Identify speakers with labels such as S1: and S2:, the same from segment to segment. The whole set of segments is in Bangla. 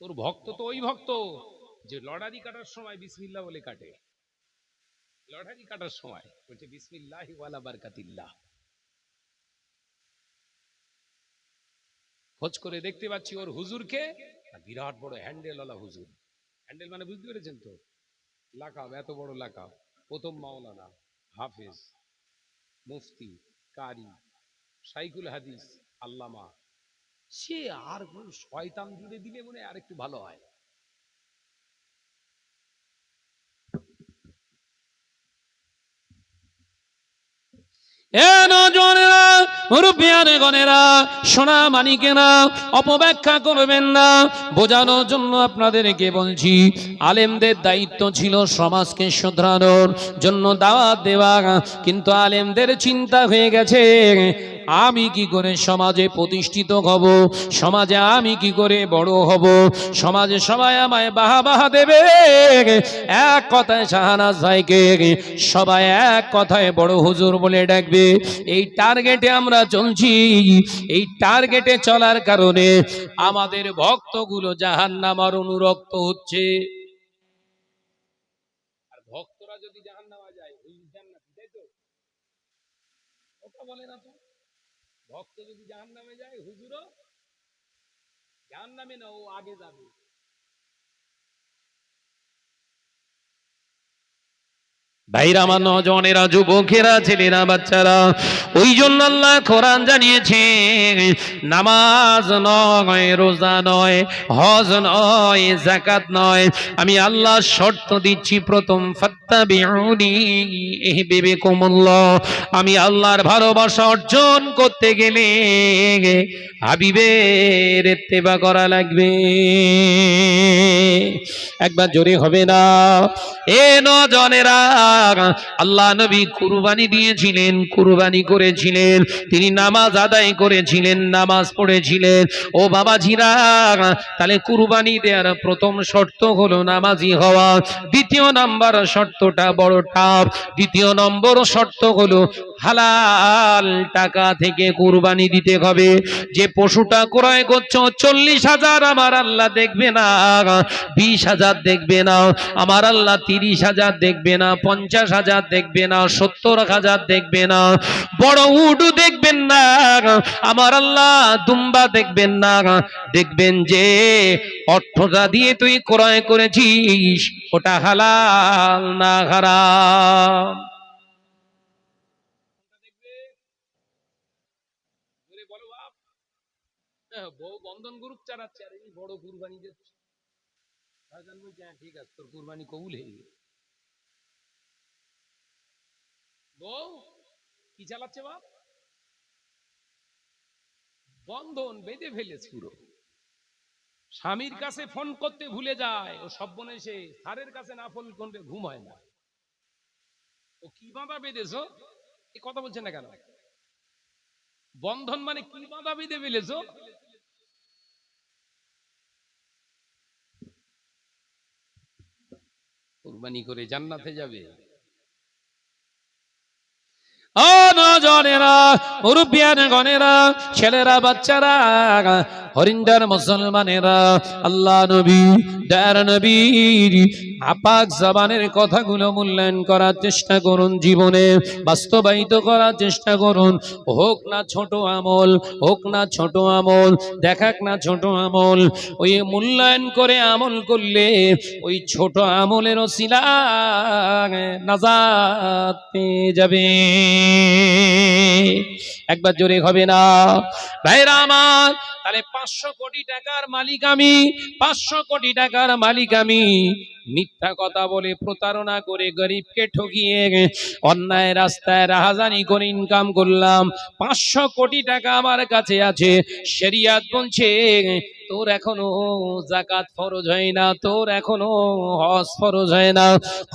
S1: তোর ভক্ত তো ওই ভক্ত যে লড়ারি কাটার সময় বিসমিল্লাহ বলে কাটে। লড়ারি কাটার সময় বলছে, বিসমিল্লাহ ওয়ালা বারকাতিল্লাহ। খোঁজ করে দেখতে পাচ্ছি ওর হুজুরকে বিরাট বড় হ্যান্ডেল ওলা হুজুর। হ্যান্ডেল মানে বুঝতে পেরেছেন তো? লাকাব, এত বড় লাকাব। প্রথম মাওলানা, হাফেজ, মুফতি, কারি সাইকুল হাদিস, আল্লামা সে আর শয়তান জুড়ে দিলে মনে আর একটু ভালো হয়
S2: সোনা মানিকেরা অপব্যাখ্যা করবেন না। বোঝানোর জন্য আপনাদেরকে বলছি, আলেমদের দায়িত্ব ছিল সমাজকে শুধরানোর জন্য দাওয়াত দেওয়া, কিন্তু আলেমদের চিন্তা হয়ে গেছে আমি কি করে সমাজে প্রতিষ্ঠিত হব? সমাজে আমি কি করে বড় হব? সমাজে সবাই আমায় বাহা বাহা দেবে। এক কথায় শাহানাজ ভাইকে সবাই এক কথায় বড় হুজুর বলে ডাকবে। এই টার্গেটে আমরা চলছি। এই টার্গেটে চলার কারণে আমাদের ভক্তগুলো জাহান্নামার অনুরক্ত হচ্ছে
S1: আর ভক্তরা যদি জাহান্নামা যায় ওই জান্নাতি তাই তো ওটা বলে না তো ভক্ত যদি জাহান্নামে যায় হুজুরও জাহান্নামে না ও আগে যাবে
S2: ভাইরা, আমার নজনেরা, যুবকেরা, ছেলেরা, বাচ্চারা ওই জন্য আল্লাহ কোরআন জানিয়েছে, নামাজ নয়, রোজা নয়, হজ নয় জাকাত নয়। আমি আল্লাহ শর্ত দিচ্ছি, প্রথম, ফাত্তাবিউনি ইহবিবিকুমুল্লাহ। আমি আল্লাহর ভালোবাসা অর্জন করতে গেলে হাবিবের তেবা করা লাগবে। একবার জোরে হবে না। এ নজনেরা আল্লাহ নবী কুরবানি দিয়েছিলেন, কুরবানি করেছিলেন, তিনি নামাজ আদায় করেছিলেন, নামাজ পড়েছিলেন। ও বাবা ঝিরা তাহলে কুরবানি দেওয়ার প্রথম শর্ত হলো নামাজি হওয়া। দ্বিতীয় নাম্বার শর্তটা বড় টাপ দ্বিতীয় নম্বর শর্ত হলো হালাল টাকা থেকে কুরবানি দিতে হবে। যে পশুটা ক্রয় করছ, চল্লিশ হাজার, আমার আল্লাহ দেখবে না, বিশ হাজার দেখবে না, আমার আল্লাহ তিরিশ হাজার দেখবে না, পঞ্চাশ হাজার দেখবে না, সত্তর হাজার দেখবে না, বড় উডু দেখবেন না, আমার আল্লাহ দুম্বা দেখবেন না, দেখবেন যে অর্থটা দিয়ে তুই ক্রয় করেছিস, ওটা হালাল না হারাম
S1: বলে বলো বাপ বন্ধন গ্রুপ চালাচ্ছে আর এই বড় কুরবানি দিচ্ছে ভাইজান বলছে হ্যাঁ ঠিক আছে, তোর কুরবানি কবুল হয়ে গেছে বউ, কি চালাচ্ছে বাপ? বন্ধন বেঁধে ফেলেছে পুরো। স্বামীর কাছে ফোন করতে ভুলে যায়, ও সব বনে সে সারের কাছে না ফোন করলে ঘুম হয় না। ও কি বাঁধা বেঁধেছো? এ কথা বলছে না কেন? বন্ধন মানে কি বাঁধা বেঁধে ফেলেছো? কুরবানি করে জান্নাতে যাবে।
S2: ও নজনেরা মুরব্বিয়ান গণেরা ছেলেরা বাচ্চারা হরিন্দার মুসলমানেরা, আল্লাহ নবী, দয়ার নবী, আপাক জবানের কথাগুলো মূল্যায়ন করার চেষ্টা করুন জীবনে, বাস্তবায়িত করার চেষ্টা করুন। হোক না ছোট আমল, হোক না ছোট আমল, দেখাক না ছোট আমল, ওই মূল্যায়ন করে আমল করলে ওই ছোট আমলের শিলা নাজাত পেয়ে যাবে। একবার জোরে হবে না। ভাইরা আমার, তাহলে পাঁচশো কোটি টাকার মালিক আমি, পাঁচশো কোটি টাকার মালিক আমি। মিথ্যা কথা বলে প্রতারণা করে গরিবকে ঠকিয়ে অন্যায় রাস্তায় রাহাজানি করে ইনকাম করলাম। পাঁচশো কোটি টাকা আমার কাছে আছে। শরিয়াত বলছে তোর এখনও জাকাত ফরজ হয় না, তোর এখনও হজ ফরজ হয় না।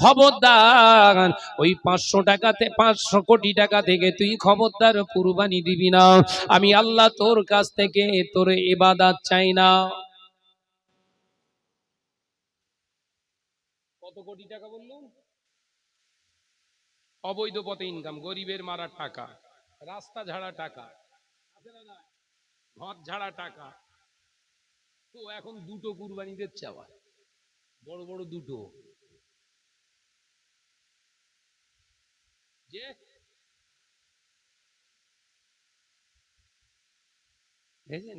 S2: খবরদার, ওই পাঁচশো টাকাতে, পাঁচশো কোটি টাকা থেকে তুই খবরদার কুরবানি দিবি না। আমি আল্লাহ তোর কাছ থেকে তোর ইবাদত চাই না।
S1: অবৈধ পথে ইনকাম গরিবের মারা টাকা, রাস্তা ঝাড়া টাকা, ঘর ঝাড়া টাকা তো এখন দুটো কুরবানি দিচ্ছে আবার বড় বড় দুটো। যে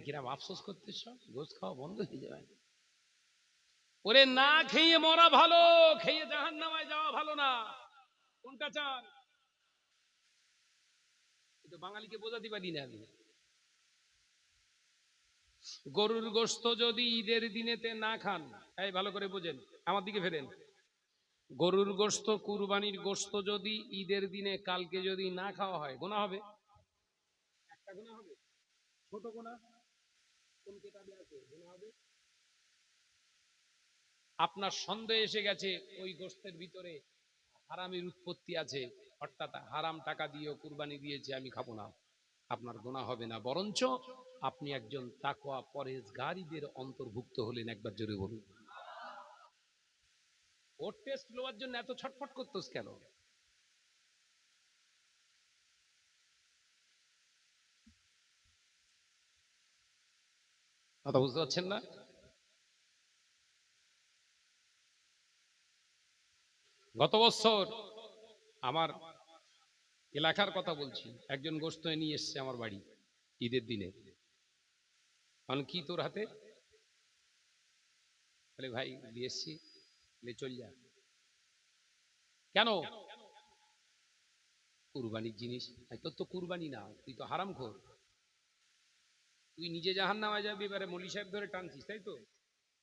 S1: কিরাম? আফসোস করতে সব? খাওয়া বন্ধ হয়ে যাবে। ওরে না খেয়ে মরা ভালো, খেয়ে জাহান নামায় যাওয়া ভালো না। কোনটা চান? কিন্তু বাঙালিকে বোঝাতে পারি না আমি। গরুর গোস্ত যদি ঈদের দিনেতে না খান, এই ভালো করে বোঝেন, আমার দিকে ফেরেন। গরুর গোস্ত, কুরবানির গোস্ত যদি ঈদের দিনে, কালকে যদি না খাওয়া হয় গোনা হবে? একটা গোনা হবে? ছোট গোনা আপনার সন্দেহ এসে গেছে, ওই গোস্তের ভিতরে হারামের উৎপত্তি আছে, অর্থাৎ হারাম টাকা দিয়েও কুরবানি দিয়েছে, আমি খাব না। আপনার গোনা হবে না। বরঞ্চ আপনি একজন তাকোয়া পরেজগারীদের অন্তর্ভুক্ত হলেন, একবার জোরে বলুন। ওর টেস্ট নেওয়ার জন্য এত ছটফট করতোস কেন? কথা বুঝতে পারছেন না? গত বছর আমার এলাকার কথা বলছি। একজন গোস্ত নিয়ে এসছে আমার বাড়ি, ঈদের দিনে। কারণ কি তোর হাতে? বলে, ভাই দিয়ে এসছি বলে চল যা। কেন? কুরবানির জিনিস? তোর তো কুরবানি না, তুই তো হারাম খোর তুই নিজে জাহান নামা যাবি, এবারে মলি সাহেব ধরে টানছিস, তাই তো?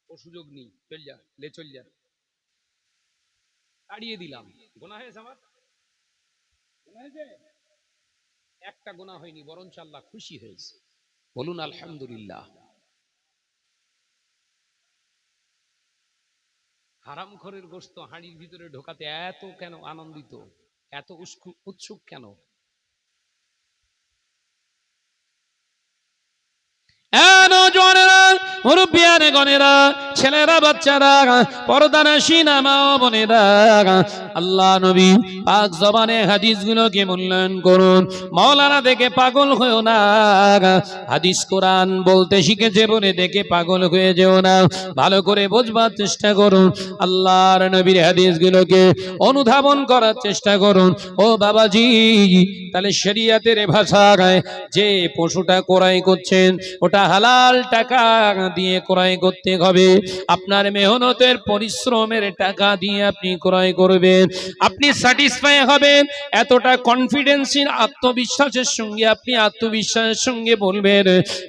S1: ও সুযোগ নেই, চল যা লে চল যা। তাড়িয়ে দিলাম। গোনা হয়েছে আমার? একটা গোনা হয়নি বরঞ্চ আল্লাহ খুশি হয়েছে। বলুন আলহামদুলিল্লাহ। হারাম খরের গোস্ত হাঁড়ির ভিতরে ঢোকাতে এত কেন আনন্দিত? এত উৎসুক কেন?
S2: জনেরা মুরব্বিয়ানে গনেরা ছেলেরা, বাচ্চারা পরদানাসী নামা বোনেরা, আল্লাহ নবী পাক জবানে হাদিসগুলোকে মূল্যায়ন করুন। মৌলানা দেখে পাগল হয়েও না। হাদিস কোরআন বলতে শিখেছে বলে দেখে পাগল হয়ে যেও না। ভালো করে বোঝবার চেষ্টা করুন। আল্লাহর নবীর হাদিসগুলোকে অনুধাবন করার চেষ্টা করুন। ও বাবাজি, তাহলে শরিয়াতের ভাষায় যে পশুটা ক্রয় করছেন, ওটা হালাল টাকা দিয়ে ক্রয় করতে হবে। আপনার মেহনতের পরিশ্রমের টাকা দিয়ে আপনি ক্রয় করবেন, আপনি স্যাটিসফাই হবেন, এতটা কনফিডেন্সির আত্মবিশ্বাসের সঙ্গে আপনি আত্মবিশ্বাসের সঙ্গে বলবেন,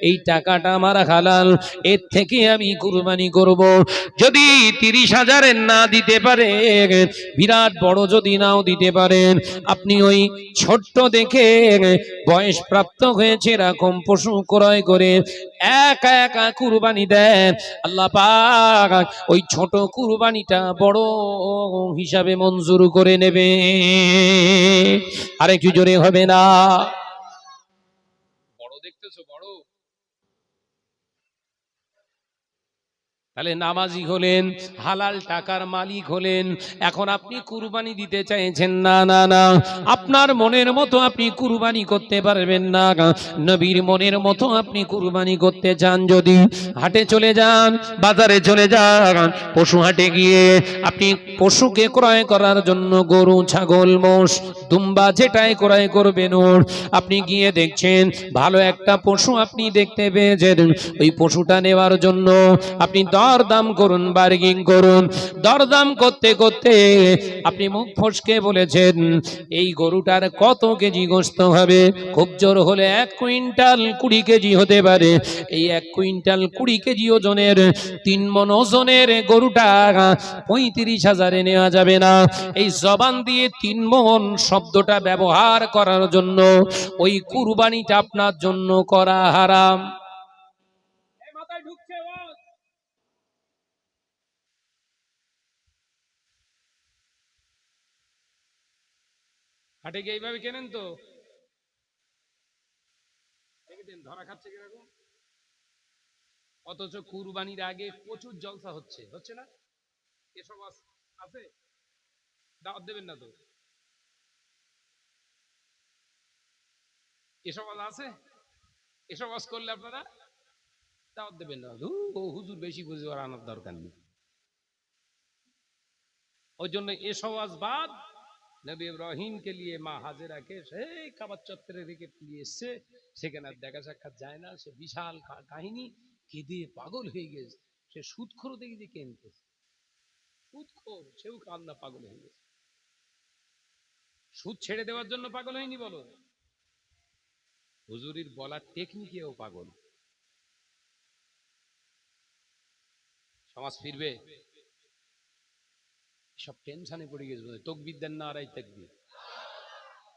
S2: এই টাকাটা আমার হালাল, এর থেকে আমি কুরবানি করব। যদি তিরিশ হাজারের না দিতে পারে বিরাট বড় যদি নাও দিতে পারেন, আপনি ওই ছোট্ট দেখে বয়স প্রাপ্ত হয়েছে এরকম পশু ক্রয় করে একা একা কুরবানি দেন, আল্লাহ পাক ওই ছোট কুরবানিটা বড় হিসাবে মঞ্জুর করে নেবে। আরেকটু জোরে হবে না
S1: বড় দেখতেছো বড় তাহলে নামাজি হলেন, হালাল টাকার মালিক হলেন। এখন আপনি কুরবানি দিতে চাইছেন, না না না।
S2: আপনার মনের মতো আপনি কুরবানি করতে পারবেন না। নবীর মনের মতো আপনি কুরবানি করতে চান যদি। হাটে চলে যান, বাজারে চলে যান, পশু হাটে গিয়ে আপনি পশুকে ক্রয় করার জন্য গরু, ছাগল, মোষ, দুম্বা যেটাই ক্রয় করবেন ওর। আপনি গিয়ে দেখছেন, ভালো একটা পশু আপনি দেখতে পেয়েছেন। ওই পশুটা নেওয়ার জন্য আপনি দরদাম করুন বার্গিং করুন। দরদাম করতে করতে আপনি মুখ ফসকে বলেছেন, এই গরুটার কত কেজি গোস্ত হবে? খুব জোর হলে এক কুইন্টাল কুড়ি কেজি হতে পারে। এই এক কুইন্টাল কুড়ি কেজি ওজনের, তিন মন ওজনের গরুটা পঁয়ত্রিশ হাজারে নেওয়া যাবে না। এই জবান দিয়ে তিন মন শব্দটা ব্যবহার করার জন্য, ওই কুরবানিটা আপনার জন্য করা হারাম
S1: মাথায় ঢুকছে হাটে গিয়ে এইভাবে কেনেন তো? ধরা খাচ্ছে কীরকম? অথচ কুরবানির আগে প্রচুর জলসা হচ্ছে হচ্ছে না? এসব আছে? দাওয়াত দেবেন না তো? এসব আছে? এসব করলে আপনারা দাওয়াত দেবেন না। হুজুর বেশি বুঝে আনার দরকার নেই। ওই জন্য এসব বাদ নবী ইব্রাহিমকে নিয়ে মা হাজেরাকে সেই কাবার চত্বরে রেখে নিয়ে এসছে। সেখানে আর দেখা সাক্ষাৎ যায় না। সে বিশাল কাহিনী। কেঁদে পাগল হয়ে গেছে। সে সুদখোর দেখে যে কেনতেছে সুদখোর সেও কান্না পাগল হয়ে গেছে। সুদ ছেড়ে দেওয়ার জন্য পাগল হয়নি বলো? হুজুরির বলার টেকনিকেও পাগল। সমাজ ফিরবে? সব টেনশনে পড়ে গেছে তোক বিদ্যার না আড়াই থাকবি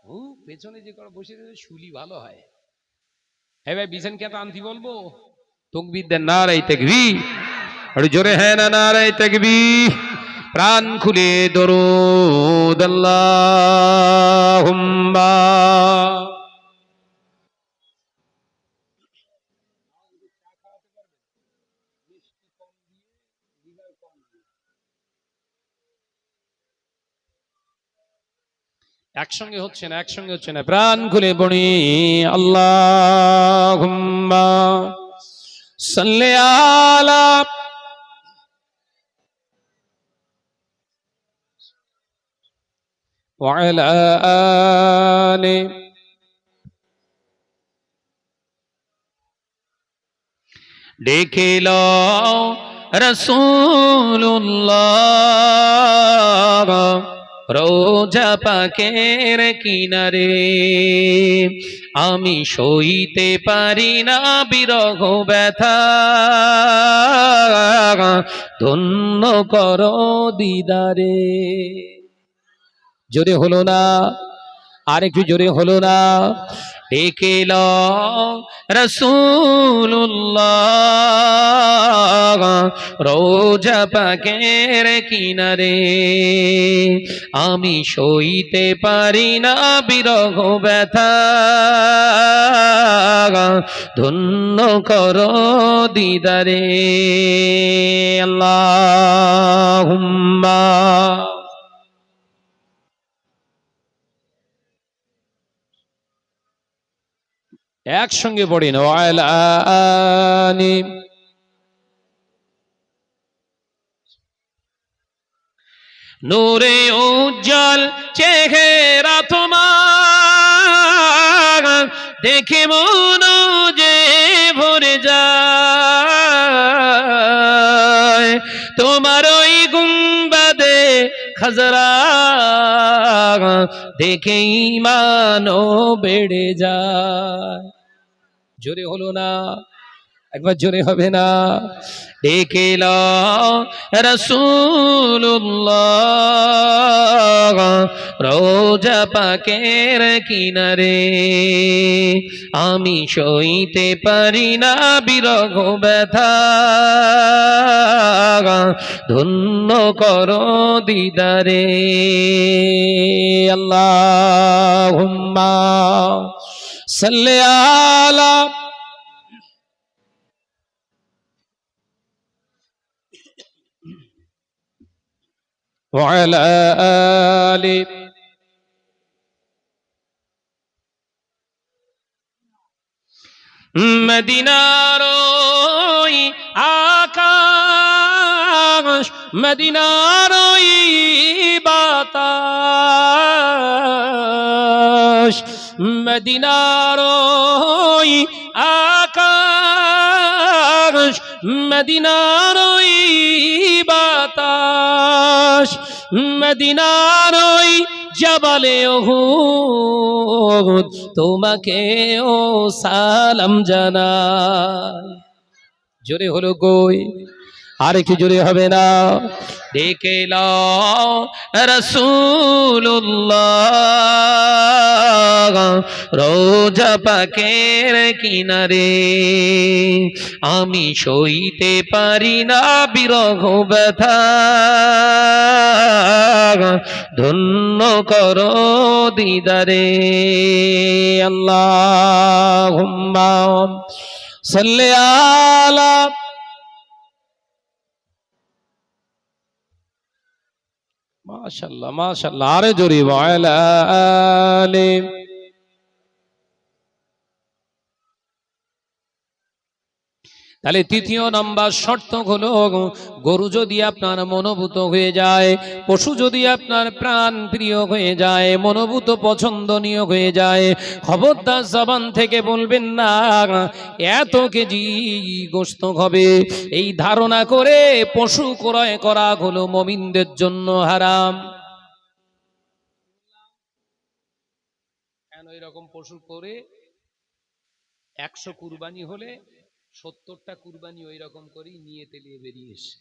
S1: ও, পেছনে যে করে বসে রয়েছে, শুলি ভালো হয়। হ্যাঁ ভাই বিছান কে আনতি বলব? তোক বিদ্যার না আড়াই থাকবি
S2: আর জোরে হ্যাঁ না নারাই থাকবি প্রাণ খুলে দরুদ আল্লাহুম্মা।
S1: একসঙ্গে হচ্ছে না একসঙ্গে হচ্ছে না
S2: প্রাণ খুলে পড়ি আল্লাহুম্মা সাল্লি আলা وعلى آله দেখিল রসুল্লাহ রোজা পাকের কিনারে, আমি সইতে পারি না বিরহ ব্যথা। ধন্য কর দিদারে। জোরে হলো না আর একটু জোরে হলো না। ডেকেল রসুল্লাহ রোজা পাকের কিনারে, আমি সইতে পারি না বিরহ ব্যথা, ধন্য কর দিদারে আল্লাহ একসঙ্গে পড়েন নূরে উজ্জ্বল চেহারা তোমার দেখে মন যে ভরে যায়। তোমার ওই গুম্বাদে খাজরা দেখে ইমানও বেড়ে যায়। জোরে হলো না। একবার জোরে হবে না। ডেকে রসুল্লাহ রোজা পাকের কিনারে, আমি সইতে পারি না বিরহ ব্যথা। ধন্য কর দিদারে। আল্লাহ সাল্লে وعلى آله মদিনার ওই আকাশ মদিনার ওই বাতাস মদিনার ওই মদিনার ওই বাতাস মদিনার ওই জবালে ওহুদ তোমাকে ও সালাম জানা জোরে হলো কই আর একটু জোরে হবে না। ডেকে রসুল্লাহ রোজা পাকের কিনারে। আমি সইতে পারি না বিরহ ব্যথা। ধন্য কর দিদারে। আল্লাহ সাল্লে আলা মাশাল্লাহ মাশাল্লাহ আরে জোরে ওয়ালা আলে তাহলে তৃতীয় নম্বর শর্ত হলো গরু যদি আপনার মনোভূত হয়ে যায়, পশু যদি আপনার প্রাণ প্রিয় হয়ে যায়, মনোভূত পছন্দনীয় হয়ে যায়, খবরদার জবান থেকে বলবেন না, এত কেজি গোস্ত হবে। এই ধারণা করে পশু ক্রয় করা হলো মমিনদের জন্য হারাম।
S1: এরকম পশু করে? একশো কুরবানি হলে সত্তরটা কুরবানি ওই রকম করেই নিয়ে তেলিয়ে বেরিয়ে এসে।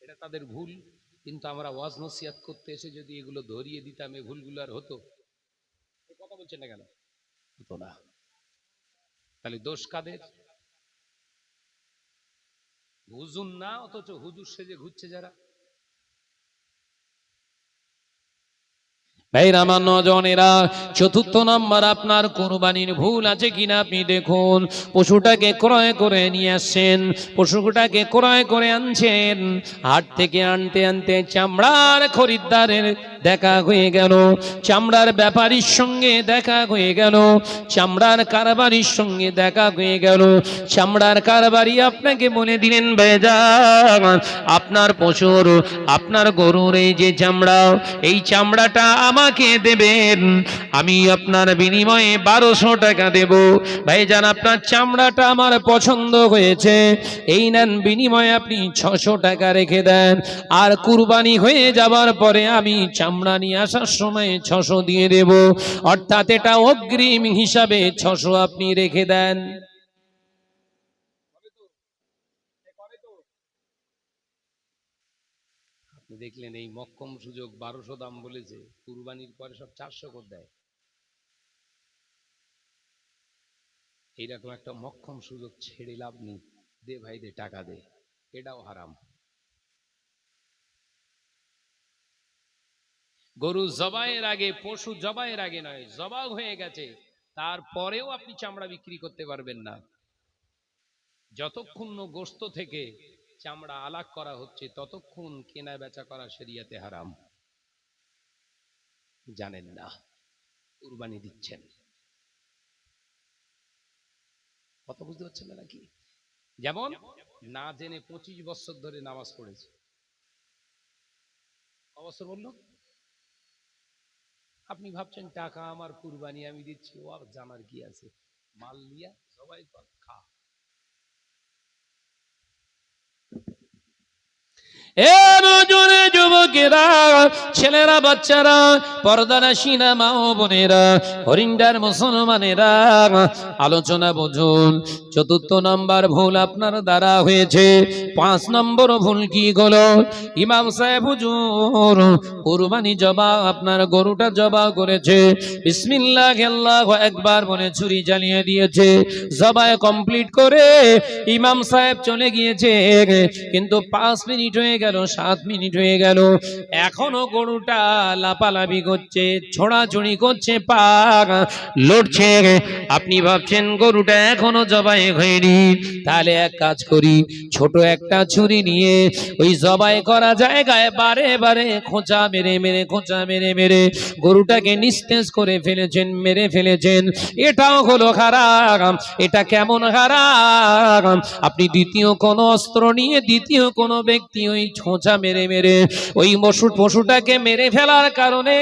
S1: এটা তাদের ভুল, কিন্তু আমরা ওয়াজ নসিয়াত করতে এসে যদি এগুলো ধরিয়ে দিতাম, এ ভুলগুলো আর হতো। কথা বলছেন না কেন? হতো না। তাহলে দোষ কাদের? হুজুর না, অথচ হুজুর সেজে ঘুরছে যারা।
S2: ভাইরা আমার নজনেরা চতুর্থ নম্বর আপনার কোরবানির ভুল আছে কিনা আপনি দেখুন। পশুটাকে ক্রয় করে নিয়ে আসছেন, পশুটাকে ক্রয় করে আনছেন। হাট থেকে আনতে আনতে চামড়ার খরিদ্দারের দেখা হয়ে গেল। চামড়ার ব্যাপারীর সঙ্গে দেখা হয়ে গেল। চামড়ার কারবারির সঙ্গে দেখা হয়ে গেল। চামড়ার কারবারি আপনাকে বলে দিলেন বেজা আপনার পশুর, আপনার গরুর এই যে চামড়া, এই চামড়াটা আমাকে দেবেন। আমি আপনার বিনিময়ে বারোশো টাকা দেব। ভাইজান, আপনার চামড়াটা আমার পছন্দ হয়েছে। এই নেন, বিনিময়ে আপনি ছশো টাকা রেখে দেন। আর কুরবানি হয়ে যাবার পরে আমি চামড়া নিয়ে আসার সময় ছশো দিয়ে দেব। অর্থাৎ এটা অগ্রিম হিসাবে ছশো আপনি রেখে দেন।
S1: দেখলেন এই মক্কম সুযোগ বারোশো দাম বলেছে, কুরবানির পরে সব চারশো করে দেয়। এইরকম একটা মক্কম সুযোগ ছেড়ে লাভ নেই। দে ভাই, দে টাকা দে। এটাও হারাম। গরু জবাইয়ের আগে, পশু জবাইয়ের আগে নয় জবাই হয়ে গেছে। তারপরেও আপনি চামড়া বিক্রি করতে পারবেন না। যতক্ষণ গোস্ত থেকে চামড়া আলাগ করা হচ্ছে, ততক্ষণ কেনা বেচা করা শরিয়াতে হারাম। জানেন না, কুরবানি দিচ্ছেন। কত বুঝতে পারছেন না নাকি? যেমন, না জেনে পঁচিশ বছর ধরে নামাজ পড়েছে। ক বছর বলল? আপনি ভাবছেন, টাকা আমার কুরবানি, আমি দিচ্ছি। ও আর জানার কি আছে? মাল লিয়া সবাই খা।
S2: ছেলেরা, বাচ্চারা, পর্দারা সিনা মা ও বোনেরা হরিন্ডার মুসলমানেরা, আলোচনা বুঝুন। চতুর্থ নম্বর ভুল আপনার দ্বারা হয়েছে। পাঁচ নম্বর ভুল কি হলো ইমাম সাহেব হুজুর, কুরবানি জবা আপনার গরুটা জবা করেছে। বিসমিল্লাহ আল্লাহু একবার বলে ছুরি জ্বালিয়ে দিয়েছে। জবাই কমপ্লিট করে ইমাম সাহেব চলে গিয়েছে। কিন্তু পাঁচ মিনিট হয়ে গেল। সাত মিনিট হয়ে গেল। এখনও গরুটা লাপালাপি করছে, ছোড়াছুড়ি করছে পা লড়ছে। আপনি ভাবছেন গরুটা এখনও জবাই হয়নি। তাহলে এক কাজ করি, ছোট একটা ছুরি নিয়ে ওই জবাই করা জায়গায় বারে বারে খোঁচা মেরে মেরে, খোঁচা মেরে মেরে গরুটাকে নিস্তেজ করে ফেলেছেন, মেরে ফেলেছেন। এটাও হলো হারাম এটা কেমন হারাম আপনি দ্বিতীয় কোনো অস্ত্র নিয়ে দ্বিতীয় কোনো ব্যক্তি ওই ছোঁচা মেরে মেরে ওই পশু পশুটাকে মেরে ফেলার কারণে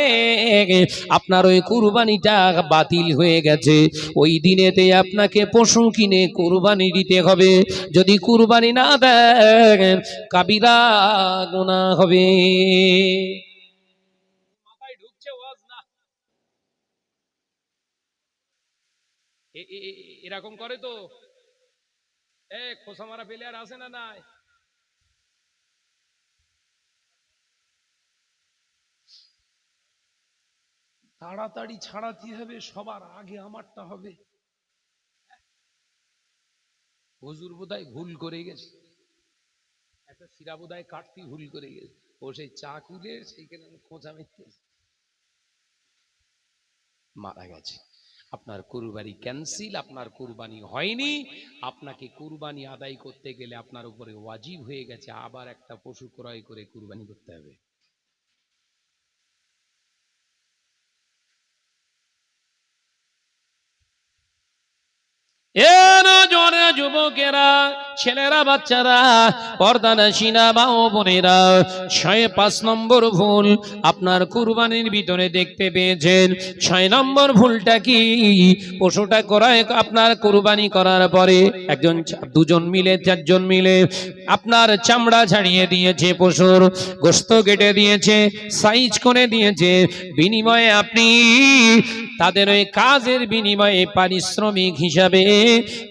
S2: আপনার ওই কুরবানিটা বাতিল হয়ে গেছে। ওই দিনেতে আপনাকে পশু কিনে কুরবানি দিতে হবে। যদি কুরবানি না দেন কাবিরা গোনা হবে।
S1: এরকম করে তো। এ, খোসা মারা প্লেয়ার আছে না নাই। তাড়াতাড়ি ছাড়াতে হবে? সবার আগে আমারটা হবে। হুজুর বোধহয় ভুল করে গেছে। একটা শিরা বোধহয় কাটতি ভুল করে গেছে। ও সেই চাকুলে সেইখানে খোঁচা মিথ্যে মারা গেছে। আপনার কুরবানি ক্যান্সেল আপনার কুরবানি হয়নি। আপনাকে কুরবানি আদায় করতে গেলে আপনার উপরে ওয়াজিব হয়ে গেছে। আবার একটা পশু ক্রয় করে কুরবানি করতে হবে
S2: এ নজর যুবকেরা, ছেলেরা, বাচ্চারা পর্দানাসীনা মা ও বোনেরা, ছয় পাঁচ নম্বর ভুল আপনার কুরবানির ভিতরে দেখতে পেয়েছেন। ছয় নম্বর ভুলটা কি? পশুটা করায় আপনার কুরবানি করার পরে একজন দুজন মিলে, চারজন মিলে আপনার চামড়া ছাড়িয়ে দিয়েছে পশুর, গোস্ত কেটে দিয়েছে, সাইজ করে দিয়েছে। বিনিময়ে আপনি তাদের ওই কাজের বিনিময়ে পারিশ্রমিক হিসাবে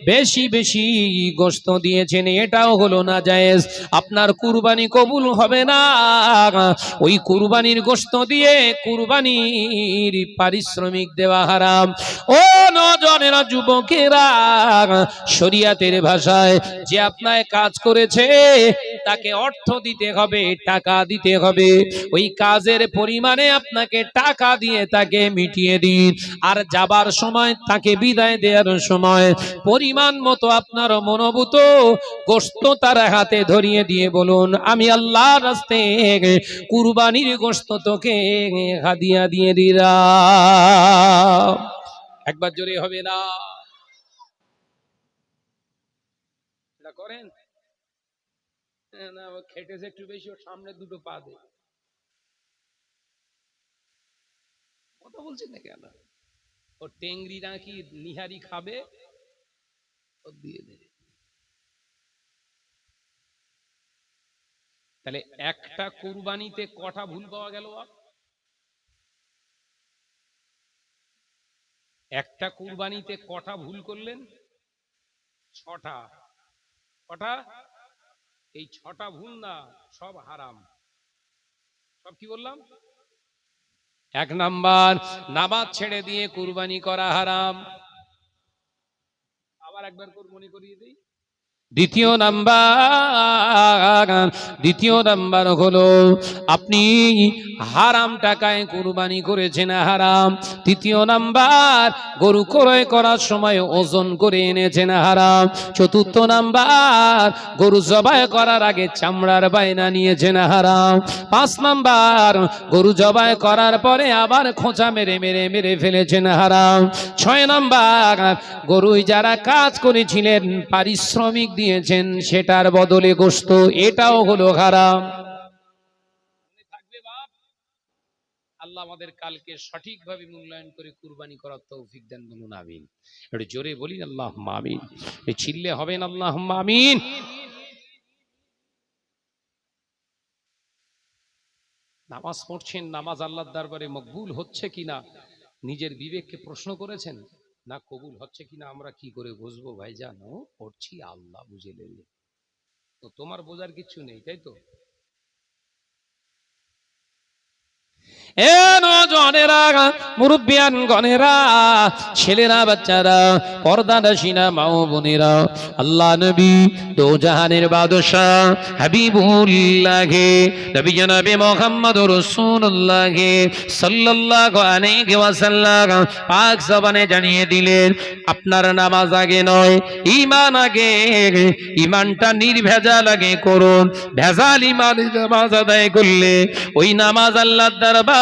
S2: বেশি বেশি গোস্ত দিয়েছেন, এটাও হলো না জায়েজ। আপনার কুরবানি কবুল হবে না। ওই কুরবানির গোস্ত দিয়ে কুরবানির পারিশ্রমিক দেওয়া হারাম। ও নজনেরা যুবকেরা, শরিয়াতের ভাষায় যে আপনায় কাজ করেছে, তাকে অর্থ দিতে হবে, টাকা দিতে হবে। ওই কাজের পরিমাণে আপনাকে টাকা দিয়ে তাকে মিটিয়ে দিন। আর যাবার সময় তাকে বিদায় দেওয়ার সময় পরিমাণ মতো আপনার মনোভূত গোস্ত তার হাতে ধরিয়ে দিয়ে বলুন আমি আল্লাহ রাস্তে কুরবানির গোস্ত তোকে হাদিয়া দিয়ে দিলাম। একবার জোরে হবে না। করেন? হ্যাঁ, খেটেছে একটু বেশি ওর সামনে দুটো পা দে। কথা না কেন? ও টেংরি নাকি নিহারি খাবে? তাহলে একটা কুরবানিতে কটা ভুল পাওয়া গেল একটা কুরবানিতে কটা ভুল করলেন? ছটা। কটা? এই ছটা ভুল না, সব হারাম। সব কি বললাম? এক নাম্বার, নামাজ ছেড়ে দিয়ে কুরবানি করা হারাম। আবার একবার মনে করিয়ে দিই। দ্বিতীয় নাম্বার দ্বিতীয় নাম্বার হলো, আপনি হারাম টাকায় কুরবানি করেছেন হারাম। তৃতীয় নাম্বার, গরু ক্রয় করার সময় ওজন করে এনেছেন হারাম। চতুর্থ নাম্বার, গরু জবাই করার আগে চামড়ার বায়না নিয়েছেন হারাম। পাঁচ নাম্বার, গরু জবাই করার পরে আবার খোঁচা মেরে মেরে মেরে ফেলেছেন হারাম। ছয় নাম্বার, গরুই যারা কাজ করেছিলেন, পারিশ্রমিক দিয়েছেন, সেটার বদলে গোস্ত এটাও হলো হারাম। আল্লাহ আমাদের কালকে সঠিকভাবে মূল্যায়ন করে কুরবানি করার তৌফিক দেন বলুন, আমিন। একটু জোরে বলি আল্লাহ আমিন। চিল্লে হবেন আল্লাহ আমিন। নামাজ পড়ছেন, নামাজ আল্লাহর দরবারে মকবুল হচ্ছে কিনা, নিজের বিবেককে প্রশ্ন করেছেন? না কবুল হচ্ছে কিনা আমরা কি করে বুঝব ভাই জানো পড়ছি, আল্লাহ বুঝে নেবে। তো তোমার বোঝার কিছু নেই, তাই তো? এ নজনেরা মুরব্বিয়ান গনেরা, ছেলেরা, বাচ্চারা পর্দাদাসীনা মাও বোনেরা, আল্লাহ নবী দো জাহানের বাদশাহ, হাবিবুল্লাহে, নবী জনাবে মোহাম্মদ রাসূলুল্লাহে সাল্লাল্লাহু আলাইহি ওয়াসাল্লাম পাক জবানে জানিয়ে দিলেন, আপনার নামাজ আগে নয়, ঈমান আগে, ঈমানটা নির্ভেজাল আগে করুন, ভেজাল ঈমান নামাজ আদায় করলে ওই নামাজ আল্লাহর দরবারে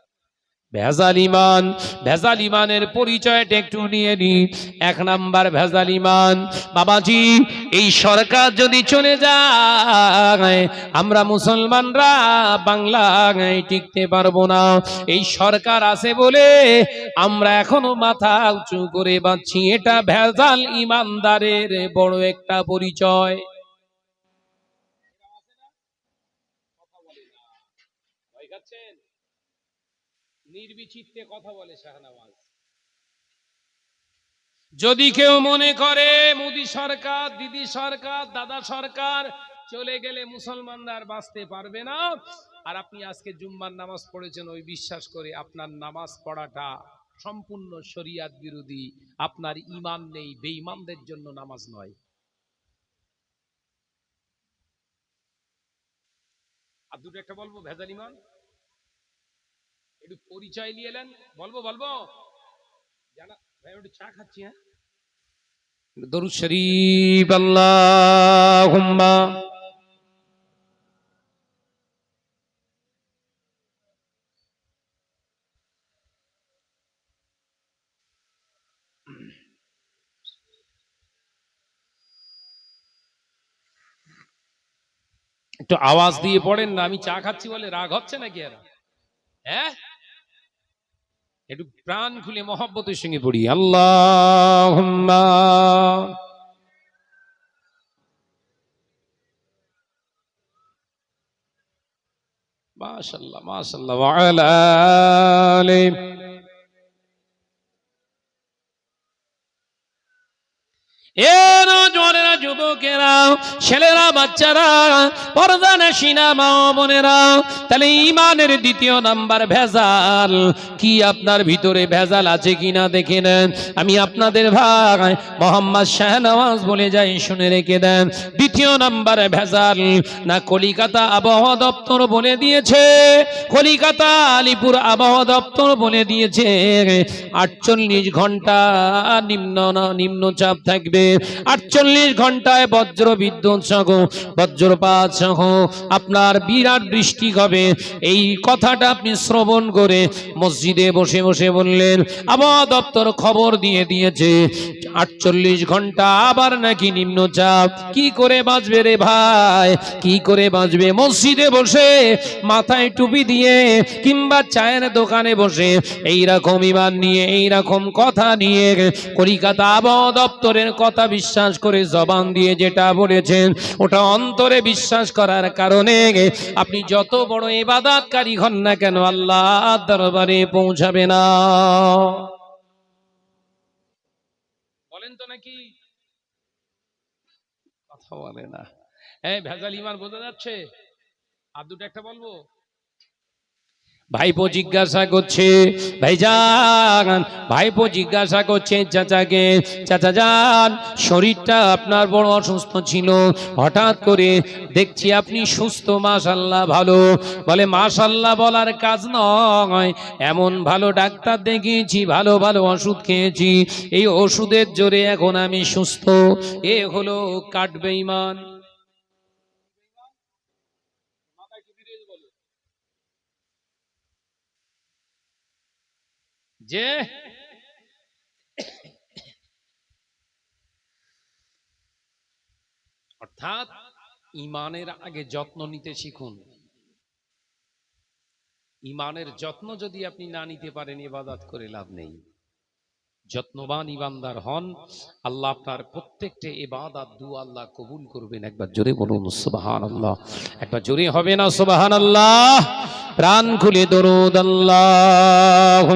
S2: ভেজাল ইমান, ভেজাল ইমানের পরিচয়টা একটু নিয়ে নি। এক নাম্বার ভেজাল ইমান, বাবাজি, এই সরকার যদি চলে যায়, আমরা মুসলমানরা বাংলায় টিকতে পারব না। এই সরকার আছে বলে আমরা এখনও মাথা উঁচু করে বাঁচছি। এটা ভেজাল ইমানদারের বড় একটা পরিচয়। নির্বিচিত্তে কথা বলে শাহনওয়াজ। যদি কেউ মনে করে মোদি সরকার দিদি সরকার দাদা সরকার চলে গেলে মুসলমানরা আর বাঁচতে পারবে না। আর আপনি আজকে জুম্মার নামাজ পড়েছেন ওই বিশ্বাস করে আপনার নামাজ পড়াটা সম্পূর্ণ শরিয়াত বিরোধী। আপনার ইমান নেই বেঈমানদের জন্য নামাজ নয়। আর দুটো একটা বলব ভেজাল ইমান? একটু পরিচয় নিয়ে এলেন বলব বলব? জানা ভাই একটু চা খাচ্ছি হ্যাঁ? দরুদ শরীফ আল্লাহুম্মা।
S1: একটু আওয়াজ দিয়ে পড়েন না আমি চা খাচ্ছি বলে রাগ হচ্ছে নাকি এরা? হ্যাঁ? একটু প্রাণ খুলে মহব্বতের সঙ্গে পড়ি। আল্লাহ মাশাল্লাহ মাশাল্লাহ এ যুবকেরা, ছেলেরা, বাচ্চারা, পর্দা নাসিনা মা বোনেরা, তাহলে ইমানের দ্বিতীয় নাম্বার ভেজাল। কি আপনার ভিতরে ভেজাল আছে কিনা দেখে নেন। আমি আপনাদের ভাই মোহাম্মদ শাহনওয়াজ বলে যাই, শুনে রেখে দেন। দ্বিতীয় নাম্বারে ভেজাল, না কলিকাতা আবহাওয়া দপ্তর বলে দিয়েছে, কলিকাতা আলিপুর আবহাওয়া দপ্তর বলে দিয়েছে। আটচল্লিশ ঘণ্টা নিম্ন না, নিম্নচাপ থাকবে। আটচল্লিশ ঘন্টায় বজ্র বিদ্যুৎ সহ, বজ্রপাত সহ আপনার বিরাট বৃষ্টি হবে। এই কথাটা আপনি শ্রবণ করে মসজিদে বসে বসে বললেন, আবহাওয়া দপ্তর খবর দিয়ে দিয়েছে, আটচল্লিশ ঘণ্টা আবার নাকি নিম্নচাপ। কি করে বাঁচবে রে ভাই? কি করে বাঁচবে? মসজিদে বসে মাথায় টুপি দিয়ে কিংবা চায়ের দোকানে বসে এইরকম ইমান নিয়ে, এইরকম কথা নিয়ে কলিকাতা আবহাওয়া দপ্তরের কথা বিশ্বাস করে জবান দিয়ে যেটা বলেছেন, ওটা অন্তরে বিশ্বাস করার কারণে আপনি যত বড় ইবাদতকারী হন না কেন আল্লাহ দরবারে পৌঁছাবে না। বলেন তো নাকি? কথা বলে না। হ্যাঁ ভেজাল ইমান বোঝা যাচ্ছে? আর দুটো একটা বলব? ভাইপো জিজ্ঞাসা করছে ভাই ভাইজান, ভাইপো জিজ্ঞাসা করছে, চাচাকে চাচা যান শরীরটা আপনার বড় অসুস্থ ছিল। হঠাৎ করে দেখছি আপনি সুস্থ মাশাল্লাহ ভালো। বলে মাশাল্লাহ বলার কাজ নয়। এমন ভালো ডাক্তার দেখিয়েছি, ভালো ভালো ওষুধ খেয়েছি। এই ওষুধের জোরে এখন আমি সুস্থ। এ হলো কাটবে ইমান যে অর্থাৎ ইমানের আগে যত্ন নিতে শিখুন। ইমানের যত্ন যদি আপনি না নিতে পারেন, এবাদাত করে লাভ নেই। যত্নবান ইমানদার হন, আল্লাহ আপনার প্রত্যেকটা ইবাদত দু আল্লাহ কবুল করবেন। একবার জোরে বলুন সুবাহান আল্লাহ একবার জোরে হবে না সুবাহান আল্লাহ প্রাণ খুলে দরুদ আল্লাহ